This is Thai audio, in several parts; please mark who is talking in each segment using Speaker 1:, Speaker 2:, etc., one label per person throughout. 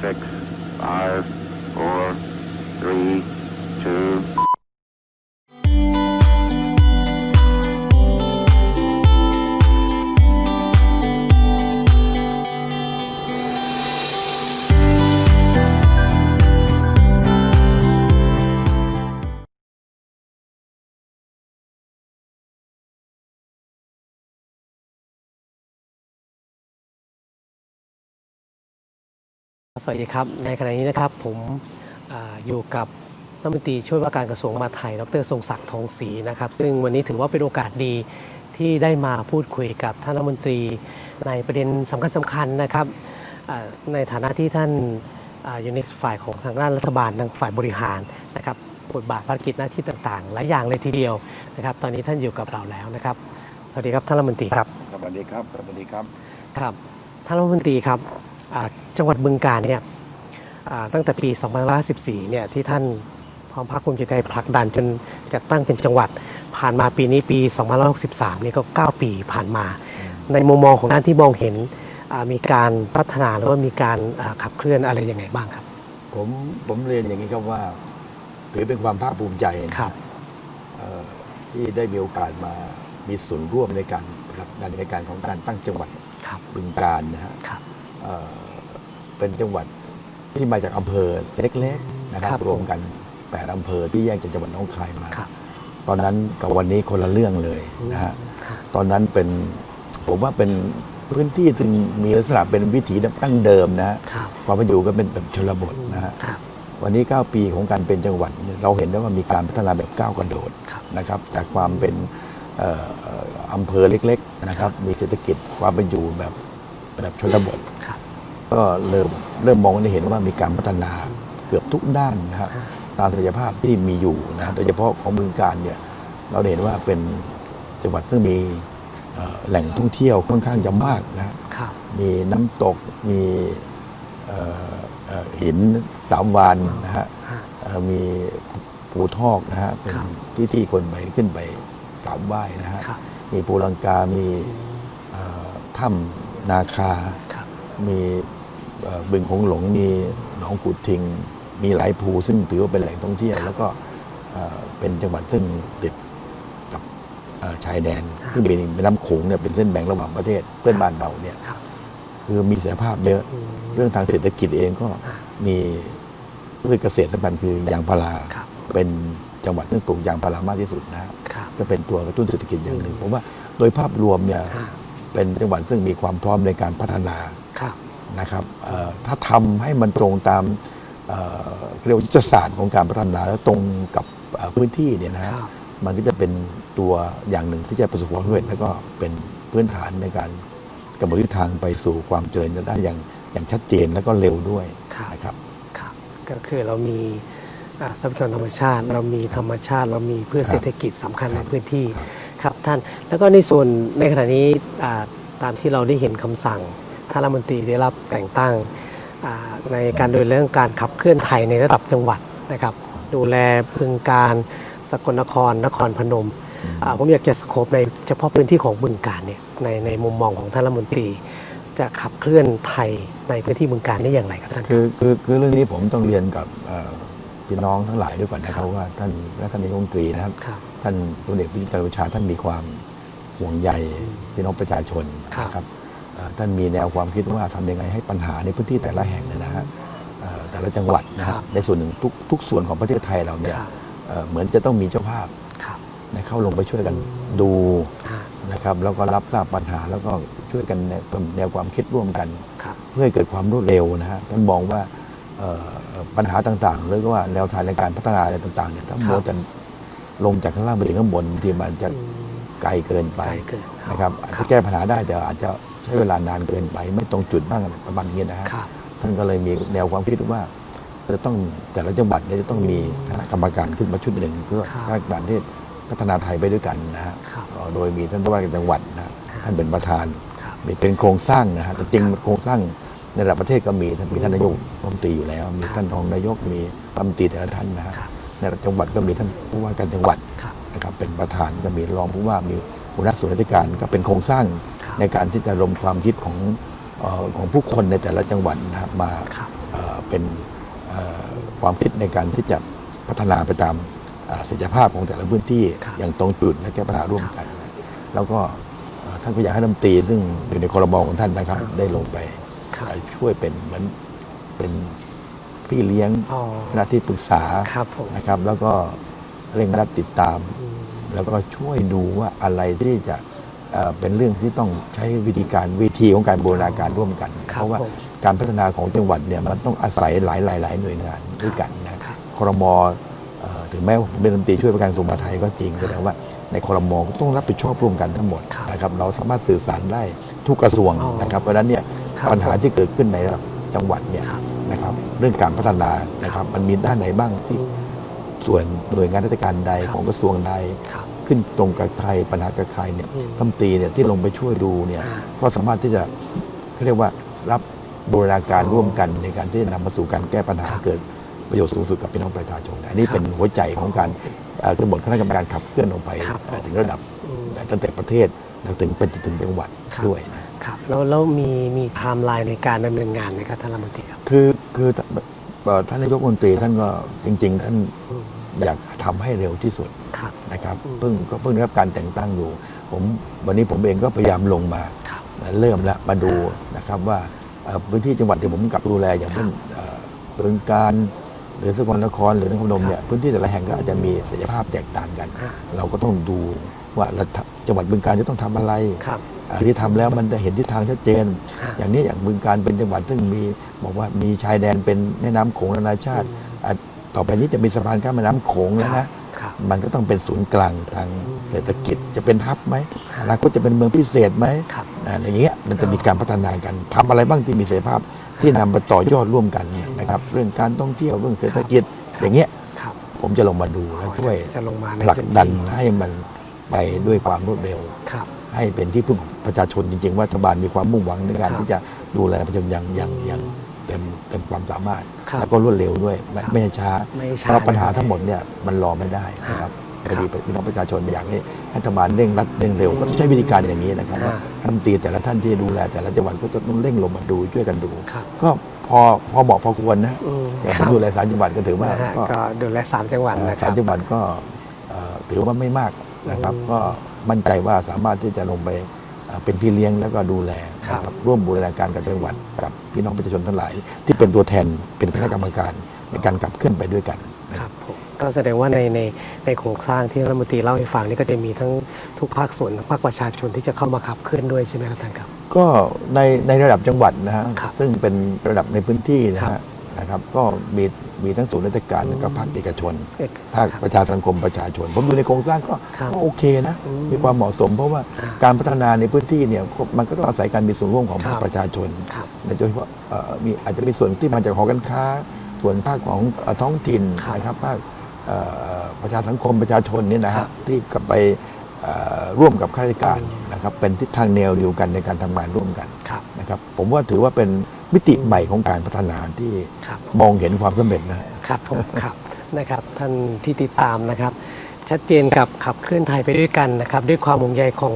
Speaker 1: six, five, four, three,
Speaker 2: สวัสดีครับ ในขณะนี้นะครับผมอาอยู่กับรัฐมนตรีช่วยว่าการกระทรวงมหาดไทย ดรทรงศักดิ์ทองศรีนะครับ ซึ่งวันนี้ถือว่าเป็นโอกาสดีที่ได้มาพูดคุยกับท่านรัฐมนตรีในประเด็นสำคัญสำคัญๆนะครับอ่าในฐานะที่ท่านอาอยู่ในฝ่ายของทางด้านรัฐบาลทางฝ่ายบริหารนะครับบทบาทภารกิจหน้าที่ต่างๆ หลายอย่างเลยทีเดียวนะครับ ตอนนี้ท่านอยู่กับเราแล้วนะครับ สวัสดีครับท่านรัฐมนตรีครับ
Speaker 3: สวัสดีครับสวัสดีครับ
Speaker 2: ครับท่านรัฐมนตรีครับอ่า จังหวัดบึงกาฬเนี่ยอ่าตั้งแต่ปี 2514 เนี่ยที่ท่านพร้อมพรรคภูมิใจไทยผลักดันจนจัดตั้งเป็นจังหวัดผ่านมาปีนี้ปี 2563 นี่ก็ 9 ปีผ่านมา ในมุมมองของท่านที่มองเห็นอ่ามีการพัฒนาหรือว่ามีการอ่าขับเคลื่อนอะไรยังไงบ้างครับ
Speaker 3: ผมผมเรียนอย่างนี้ครับว่าถือเป็นความภาคภูมิใจ
Speaker 2: ครับ
Speaker 3: เอ่อที่ได้มีโอกาสมามีส่วนร่วมในการผลักดันในการของการตั้งจังหวัด
Speaker 2: ครับ
Speaker 3: บึงกาฬนะฮะ
Speaker 2: ครับ
Speaker 3: เอ่อเป็นจังหวัดที่มาจากอำเภอเล็กๆนะครับ
Speaker 2: ครับ
Speaker 3: รวมกันแปดอำเภอที่แยกจากจังหวัดหน้องคายมา
Speaker 2: ครับ
Speaker 3: ตอนนั้นกับวันนี้คนละเรื่องเลยนะฮะตอนนั้นเป็นผมว่าเป็นพื้นที่ซึ่งมีลักษณะเป็นวิถีดั้งเดิมนะฮะ
Speaker 2: ครับ
Speaker 3: ความเป็นอยู่ก็เป็นแบบชนบทนะฮะ
Speaker 2: ครับ
Speaker 3: วันนี้ 9 ปีของการเป็นจังหวัดเนี่ยเราเห็นได้ว่ามีการพัฒนาแบบก้าวกระโดด
Speaker 2: ครับ
Speaker 3: นะครับจากความเป็นเอ่อเอ่ออำเภอเล็ก ๆนะครับ มีเศรษฐกิจความเป็นอยู่แบบ แบบชนบท
Speaker 2: ครับ
Speaker 3: ก็เริ่มเริ่มมองได้เห็นว่ามีการพัฒนาเกือบทุกด้านนะฮะตามศักยภาพที่มีอยู่นะฮะโดยเฉพาะของบึงการเนี่ยเราเห็นว่าเป็นจังหวัดซึ่งมีเอ่อแหล่งท่องเที่ยวค่อนข้างจะมากนะฮะ
Speaker 2: ครับ
Speaker 3: มีน้ำตกมีเอ่อเอ่อหินสามวานนะฮะเอ่อมีภูทอกนะฮะเป็น
Speaker 2: ครับ
Speaker 3: ที่ที่คนไปขึ้นไปกราบไหว้นะฮะ
Speaker 2: ครับ
Speaker 3: มีภูลังกา มีเอ่อถ้ำ นาคา
Speaker 2: ครับ
Speaker 3: มีเอ่อบึงคงหลง มีหนองกุดทิง มีหลายภูซึ่งถือว่าเป็นแหล่งท่องเที่ยว แล้วก็เอ่อเป็นจังหวัดซึ่งติดกับเอ่อชายแดนซึ่งเป็นแม่น้ำโขงเนี่ยเป็นเส้นแบ่งระหว่างประเทศเพื่อนบ้านเราเนี่ย
Speaker 2: ครับ
Speaker 3: คือมีศักยภาพเยอะ
Speaker 2: อืม
Speaker 3: เรื่องทางเศรษฐกิจเองก็
Speaker 2: อ่า
Speaker 3: มีพืชเกษตรสำคัญคือยางพารา
Speaker 2: ครับ
Speaker 3: เป็นจังหวัดที่ปลูกยางพารามากที่สุดนะ
Speaker 2: ครับ
Speaker 3: ก็เป็นตัวกระตุ้นเศรษฐกิจอย่างหนึ่งผมว่าโดยภาพรวมเนี่ย
Speaker 2: อ่า
Speaker 3: เป็นจังหวัดซึ่งมีความพร้อมในการพัฒนา
Speaker 2: ครับ
Speaker 3: นะครับเอ่อถ้าทำให้มันตรงตามเอ่อเรียกว่ายุทธศาสตร์ของการพัฒนาแล้วตรงกับเอ่อพื้นที่เนี่ยนะฮะ
Speaker 2: ครับ
Speaker 3: มันก็จะเป็นตัวอย่างหนึ่งที่จะประสบความสำเร็จแล้วก็เป็นพื้นฐานในการกำหนดทิศทางไปสู่ความเจริญได้อย่างอย่างชัดเจนแล้วก็เร็วด้วย
Speaker 2: ครับ
Speaker 3: นะครับ
Speaker 2: ครับก็คือเรามีอ่าทรัพยากรธรรมชาติ เรามีธรรมชาติ เรามีเพื่อ
Speaker 3: ครับ
Speaker 2: เศรษฐกิจสำคัญ
Speaker 3: ค
Speaker 2: ใน
Speaker 3: รับ
Speaker 2: พื้นที่
Speaker 3: ครับ
Speaker 2: ครับท่านแล้วก็ในส่วนในขณะนี้อ่าตามที่เราได้เห็นคำสั่งท่านรัฐมนตรีได้รับแต่งตั้งอ่าในการดูแลเรื่องการขับเคลื่อนไทยในระดับจังหวัดนะครับ ดูแลพึงการสกลนครนครพนมอ่าผมอยากจะสโคบในเฉพาะพื้นที่ของบึงการเนี่ยในในมุมมองของท่านรัฐมนตรี จะขับเคลื่อนไทยในพื้นที่บึงการได้อย่างไรครับท่าน
Speaker 3: คือคือคือเรื่องนี้ผมต้องเรียนกับเอ่อพี่น้องทั้งหลายด้วยก่อนนะครับว่าท่านรัฐมนตรีนะครับ
Speaker 2: ครับ
Speaker 3: ท่านพลเอกประยุทธ์จันทร์โอชาท่านมีความห่วงใยพี่น้องประชาชน
Speaker 2: ครับ
Speaker 3: นะครับเอ่อท่านมีแนวความคิดว่าทำยังไงให้ปัญหาในพื้นที่แต่ละแห่งเนี่ยนะฮะเอ่อแต่ละจังหวัดนะ
Speaker 2: ค
Speaker 3: ฮะ
Speaker 2: รับ
Speaker 3: ในส่วนหนึ่งทุกทุกส่วนของประเทศไทยเราเนี่ย
Speaker 2: ครับ
Speaker 3: เอ่อเหมือนจะต้องมีเจ้าภาพ
Speaker 2: ครับ
Speaker 3: นะเข้าลงไปช่วยกันดู
Speaker 2: อ่า
Speaker 3: นะครับแล้วก็รับทราบปัญหาแล้วก็ช่วยกันแนวแนวความคิดร่วมกัน
Speaker 2: ครับ
Speaker 3: เพื่อให้เกิดความรวดเร็วนะฮะท่านมองว่าเอ่อปัญหาต่างๆหรือว่าแนวทางในการพัฒนาอะไรต่างๆเนี่ยถ้า
Speaker 2: ครับ
Speaker 3: โมแต่ ลงจากข้างล่างไปถึงข้างบนบางทีมันจะ
Speaker 2: อืม
Speaker 3: ไกลเกินไป
Speaker 2: ไกลเกิน
Speaker 3: นะครับอาจ
Speaker 2: ครั
Speaker 3: จะ
Speaker 2: บ
Speaker 3: แก้ปัญหาได้แต่อาจจะใช้เวลานานเกินไป ไม่ตรงจุดบ้างประมาณนี้นะฮะ
Speaker 2: ครับ
Speaker 3: ท่านก็เลยมีแนวความคิดว่าจะต้องแต่ละจังหวัดเนี่ยจะต้องมีคณะกรรมการขึ้นมาชุดหนึ่งเพื่อ
Speaker 2: ครับ
Speaker 3: คณะกรรมการที่พัฒนาไทยไปด้วยกันนะฮะ
Speaker 2: ครับ
Speaker 3: เอ่อโดยมีท่านผู้ว่าการจังหวัดนะฮะท่านเป็นประธาน
Speaker 2: ครับ
Speaker 3: มีเป็นโครงสร้างนะฮะแต่จริงโครงสร้างในระดับประเทศก็มีท่านมีท่านนายกรัฐมนตรีอยู่แล้ว มีท่านรองนายกมีรัฐมนตรีแต่ละท่านนะฮะ
Speaker 2: ครับ
Speaker 3: ในระดับจังหวัดก็มีท่านผู้ว่าการจังหวัด
Speaker 2: ครับ
Speaker 3: นะครับเป็นประธานก็มีรองผู้ว่ามีหัวหน้าส่วนราชการก็เป็นโครงสร้าง
Speaker 2: ครับ
Speaker 3: ในการที่จะรวมความคิดของเอ่อของผู้คนในแต่ละจังหวัดนะครับมา
Speaker 2: ครับ
Speaker 3: เอ่อเป็นเอ่อความคิดในการที่จะพัฒนาไปตามอ่าศักยภาพของแต่ละพื้นที่
Speaker 2: ครับ
Speaker 3: อย่างตรงจุดและแก้ปัญหาร่วมกัน แล้วก็เอ่อท่านก็อยากให้รัฐมนตรีซึ่งอยู่ในคอรมอของท่านนะครับ ได้ลงไป
Speaker 2: ครับ
Speaker 3: เอ่อช่วยเป็นเหมือนเป็น พี่เลี้ยง
Speaker 2: อ๋อ
Speaker 3: หน้าที่ปรึกษา
Speaker 2: ครับผม
Speaker 3: นะครับ แล้วก็เร่งรัดติดตาม แล้วก็ช่วยดูว่าอะไรที่จะเอ่อเป็นเรื่องที่ต้องใช้วิธีการวิธีของการบูรณาการร่วมกัน
Speaker 2: ครับ
Speaker 3: เพราะว่า
Speaker 2: ผม
Speaker 3: การพัฒนาของจังหวัดเนี่ยมันต้องอาศัยหลายหลายหลายหน่วยงานด้วยกันนะครับครมเอ่อถึงแม้ว่าผมเป็นรัฐมนตรีช่วยประการกระทรวงมหาดไทยก็จริงแต่ว่าในครมก็ต้องรับผิดชอบร่วมกันทั้งหมด
Speaker 2: ครับ
Speaker 3: นะครับเราสามารถสื่อสารได้ทุกกระทรวง
Speaker 2: อ๋อ
Speaker 3: นะครับเพราะฉะนั้นเนี่ย
Speaker 2: ครับ
Speaker 3: ปัญหาที่เกิดขึ้นในระดับจังหวัดเนี่ย
Speaker 2: ครับ
Speaker 3: นะครับเรื่องการพัฒนานะครับมันมีด้านไหนบ้างที่ส่วนหน่วยงานราชการใด
Speaker 2: ครับ
Speaker 3: ของกระทรวงใด
Speaker 2: ครับ
Speaker 3: ขึ้นตรงกับใครปัญหากับใครเนี่ย
Speaker 2: อืม
Speaker 3: รัฐมนตรีเนี่ยที่ลงไปช่วยดูเนี่ย
Speaker 2: อ่า
Speaker 3: ก็สามารถที่จะเขาเรียกว่ารับบูรณาการร่วมกันในการที่จะนำมาสู่การแก้ปัญหา
Speaker 2: ครับ
Speaker 3: เกิดประโยชน์สูงสุดกับพี่น้องประชาชนอันนี้
Speaker 2: ครับ
Speaker 3: เป็นหัวใจของการเอ่อกระบวนคณะกรรมการขับเคลื่อนออกไป
Speaker 2: ครับ
Speaker 3: เอ่อถึงระดับ
Speaker 2: อืม
Speaker 3: ตั้งแต่ประเทศแล้วถึงเป็นถึงจังหวัด
Speaker 2: ครับ
Speaker 3: ด้วยนะ
Speaker 2: ครับแล้วแล้วมีมีไทม์ไลน์ในการดำเนินงานไหมครับท่านรัฐมนตรีครับ
Speaker 3: คือคือเอ่อท่านนายกรัฐมนตรีท่านก็จริง ๆ ท่าน
Speaker 2: อืม
Speaker 3: อยากทำให้เร็วที่สุด
Speaker 2: ครับ
Speaker 3: นะครับ
Speaker 2: อืม
Speaker 3: เพิ่งก็เพิ่งได้รับการแต่งตั้งอยู่ ผมวันนี้ผมเองก็พยายามลงมา
Speaker 2: ครับ
Speaker 3: เริ่มแล้วมาดูนะครับว่าเอ่อพื้นที่จังหวัดที่ผมกำกับดูแลอย่างเช่นเอ่อบึงการ หรือสกลนครหรือนครพนมเนี่ยพื้นที่แต่ละแห่งก็อาจจะมีศักยภาพแตกต่างกัน
Speaker 2: อ่า
Speaker 3: เราก็ต้องดูว่ารัฐจังหวัดบึงการจะต้องทำอะไร
Speaker 2: ครับ
Speaker 3: อ่า ที่ทำแล้วมันจะเห็นทิศทางชัดเจน
Speaker 2: อ่า
Speaker 3: อย่างนี้อย่างบึงการเป็นจังหวัดซึ่งมีบอกว่ามีชายแดนเป็นแม่น้ำโขงนานาชาติอะต่อไปนี้จะมีสะพานข้ามแม่น้ำโขงแล้วนะ
Speaker 2: ครับ
Speaker 3: มันก็ต้องเป็นศูนย์กลางทางเศรษฐกิจจะเป็นฮับไหมอนาคตจะเป็นเมืองพิเศษไหม
Speaker 2: ครับ
Speaker 3: อ่าอย่างเงี้ยมันจะมีการพัฒนากันทำอะไรบ้างที่มีศักยภาพที่นำไปต่อยอดร่วมกันนะครับเรื่องการท่องเที่ยวเรื่องเศรษฐกิจอย่างเงี้ย
Speaker 2: ครับ
Speaker 3: ผมจะลงมาดูและช่วย
Speaker 2: จะลงมาใน
Speaker 3: ผลักดัน
Speaker 2: พื้ที่
Speaker 3: ให้มันไปด้วยความรวดเร็ว
Speaker 2: ครับ
Speaker 3: ให้เป็นที่พึ่งของประชาชนจริง ๆ ว่ารัฐบาลมีความมุ่งหวังในการ
Speaker 2: ครับ
Speaker 3: ที่จะดูแลประชาชนอย่างอย่างอย่างเต็มเต็มความสามารถ
Speaker 2: ครับ
Speaker 3: แล้วก็รวดเร็วด้วยไม่
Speaker 2: ครับ
Speaker 3: ไม่ให้ช้า
Speaker 2: ไม่ให้ช้า
Speaker 3: เพราะปัญหาทั้งหมดเนี่ยมันรอไม่ได้นะครับพอดีพี่น้องประชาชนอยากให้รัฐบาลเร่งรัดเร่งเร็ว ก็ต้องใช้วิธีการอย่างนี้นะครับว่ารัฐมนตรีแต่ละท่านที่ดูแล แต่ละจังหวัดก็จะต้องเร่งลงมาดูช่วยกันดู
Speaker 2: ครับ
Speaker 3: ก็พอพอเหมาะพอควรนะ
Speaker 2: อืม
Speaker 3: อย่าง
Speaker 2: ค
Speaker 3: ผ
Speaker 2: รั
Speaker 3: ม
Speaker 2: บ
Speaker 3: ดูแลสามจังหวัดก็ถือว่า
Speaker 2: นะฮะ
Speaker 3: ก็
Speaker 2: ก็ดูแลสามจังหวัด
Speaker 3: เอ่อ
Speaker 2: นะค
Speaker 3: สา
Speaker 2: รั
Speaker 3: ม
Speaker 2: บ
Speaker 3: จังหวัดก็เอ่อถือว่าไม่มากนะครับก็ มั่นใจว่าสามารถที่จะลงไปเอ่อเป็นพี่เลี้ยงแล้วก็ดูแลนะครับร่วมบูรณาการกับจังหวัดกับพี่น้องประชาชนทั้งหลาย ที่เป็นตัวแทนเป็นคณะกรรมการในการขับเคลื่อนไปด้วยกันนะ
Speaker 2: ค
Speaker 3: ค
Speaker 2: รั
Speaker 3: รั
Speaker 2: บบผมก็แสดงว่าในในในโครงสร้างที่รัฐมนตรีเล่าให้ฟังนี่ก็จะมีทั้งทุกภาคส่วนทั้งภาคประชาชนที่จะเข้ามาขับเคลื่อนด้วยใช่ไหมครับท่านครับ
Speaker 3: ก็ในในระดับจังหวัดนะฮะ
Speaker 2: ครับ
Speaker 3: ซึ่งเป็นระดับในพื้นที่นะ
Speaker 2: ครั
Speaker 3: ฮะ
Speaker 2: บ
Speaker 3: นะครับ ก็มี มีทั้งศูนย์ราชการแล้วก็ภาคเอกชน
Speaker 2: เอก
Speaker 3: ภาคประชาสังคมประชาชน ผมดูในโครงสร้างก็
Speaker 2: ครับ
Speaker 3: ก็โอเคนะ
Speaker 2: อืม
Speaker 3: มีความเหมาะสม เพราะว่า
Speaker 2: อ่า
Speaker 3: การพัฒนาในพื้นที่เนี่ยก็มันก็ต้องอาศัยการมีส่วนร่วมของ
Speaker 2: ครับ
Speaker 3: ประชาชน
Speaker 2: ครับ
Speaker 3: โดยเฉพาะเอ่อมีอาจจะมีส่วนที่มาจากหอการค้า ส่วนภาคของเอ่อท้องถิ่น
Speaker 2: ครับ
Speaker 3: นะครับภาคเอ่อประชาสังคมประชาชนเนี่ยนะ
Speaker 2: ครั
Speaker 3: ฮะ
Speaker 2: บ
Speaker 3: ที่กลับไปเอ่อร่วมกับข้าราชการนะครับเป็นทิศทางแนวเดียวกันในการทำงานร่วมกัน
Speaker 2: ครับ
Speaker 3: นะครับผมว่าถือว่าเป็น มิติใหม่ของการพัฒนาที่
Speaker 2: ครับ
Speaker 3: มองเห็นความสำเร็จนะฮะ
Speaker 2: ครับผมครับนะครับท่านที่ติดตามนะครับ ชัดเจนกับขับเคลื่อนไทยไปด้วยกันนะครับด้วยความห่วงใยของ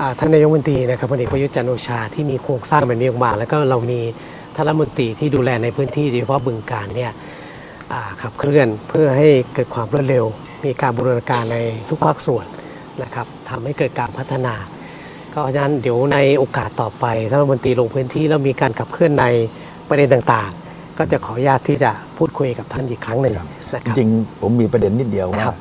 Speaker 2: อาท่านนายกรัฐมนตรีนะครับพลเอกประยุทธ์จันทร์โอชาที่มีโครงสร้างแบบนี้ออกมา แล้วก็เรามีท่านรัฐมนตรีที่ดูแลในพื้นที่โดยเฉพาะบึงการเนี่ยอ่าขับเคลื่อนเพื่อให้เกิดความรวดเร็ว มีการบูรณาการในทุกภาคส่วนนะครับทำให้เกิดการพัฒนา ก็เพราะฉะนั้นเดี๋ยวในโอกาสต่อไปท่านรัฐมนตรีลงพื้นที่แล้วมีการขับเคลื่อนในประเด็นต่างๆ ก็จะขออนุญาตที่จะพูดคุยกับท่านอีกครั้งหนึ่งนะค
Speaker 3: จ
Speaker 2: รับ
Speaker 3: ริงๆผมมีประเด็นนิดเดียว
Speaker 2: ค
Speaker 3: ว่า
Speaker 2: รับ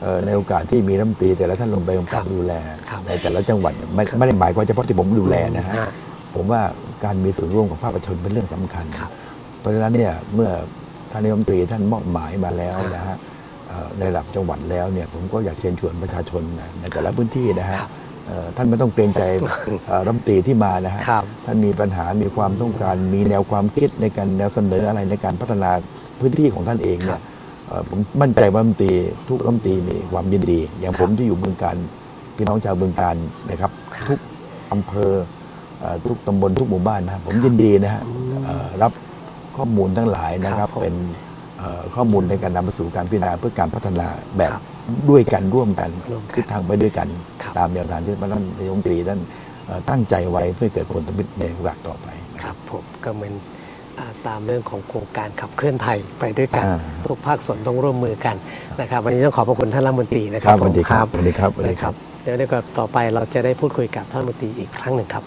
Speaker 3: เอ่อในโอกาสที่มีรัฐมนตรีแต่ละท่านลงไปกำ
Speaker 2: ครั
Speaker 3: กับบดูแล
Speaker 2: ครับ
Speaker 3: ในแต่ละจังหวัดเนี่ยไม่ไม่ได้หมายความเฉพาะที่ผมดูแลนะฮะ
Speaker 2: อ่า
Speaker 3: ผมว่าการมีส่วนร่วมของภาคประชาชนเป็นเรื่องสำคัญ
Speaker 2: ครับ
Speaker 3: เพราะฉะนั้นเนี่ยเมื่อท่านนายกรัฐมนตรีท่านมอบหมายมาแล้ว
Speaker 2: ครับ
Speaker 3: นะฮะเอ่อในระดับจังหวัดแล้วเนี่ยผมก็อยากเชิญชวนประชาชนนะในแต่ละพื้นที่นะฮะ
Speaker 2: ครับ
Speaker 3: เอ่อ ท่านไม่ต้องเกรงใจเอ่อรัฐมนตรีที่มานะฮะ
Speaker 2: ครับ
Speaker 3: ท่านมีปัญหา มีความต้องการ มีแนวความคิดในการแนวเสนออะไรในการพัฒนาพื้นที่ของท่านเองเนี่ยเอ่อผมมั่นใจว่ารัฐมนตรีทุกรัฐมนตรีมีความยินดี อย่างผมที่อยู่เมืองการพี่น้องชาวเมืองการนะครับ ทุกอำเภอเอ่อทุกตำบลทุกหมู่บ้านนะผมยินดีนะฮะเอ่อรับข้อมูลทั้งหลายนะค
Speaker 2: ครั
Speaker 3: รั
Speaker 2: บบผม
Speaker 3: เป็นเอ่อข้อมูลในการนำไปสู่การพิจารณาเพื่อการพัฒนาแบบ
Speaker 2: ครับ
Speaker 3: ด้วยกันร่วมกัน
Speaker 2: ร่วมกัน
Speaker 3: ทิศทางไปด้วยกัน
Speaker 2: ครับ
Speaker 3: ตามแนวทางที่พระท่านนายกรัฐมนตรีท่านเอ่อตั้งใจไว้เพื่อเกิดผลสำเร็จในโอกาสต่อไปนะ
Speaker 2: ค
Speaker 3: ค
Speaker 2: รั
Speaker 3: รั
Speaker 2: บบผมก็เหมือนอ่าตามเรื่องของโครงการขับเคลื่อนไทยไปด้วยกัน
Speaker 3: อ่า
Speaker 2: ทุกภาคส่วนต้องร่วมมือกันนะครับวันนี้ต้องขอบพระคุณท่านรัฐมนตรีนะค
Speaker 3: ครั
Speaker 2: รับบ
Speaker 3: สวัสดีครับ
Speaker 2: ผม
Speaker 3: สวัสดีครับสวัสดี
Speaker 2: นะครับเดี๋ยวในกต่อไปเราจะได้พูดคุยกับท่านรัฐมนตรีอีกครั้งหนึ่งครับ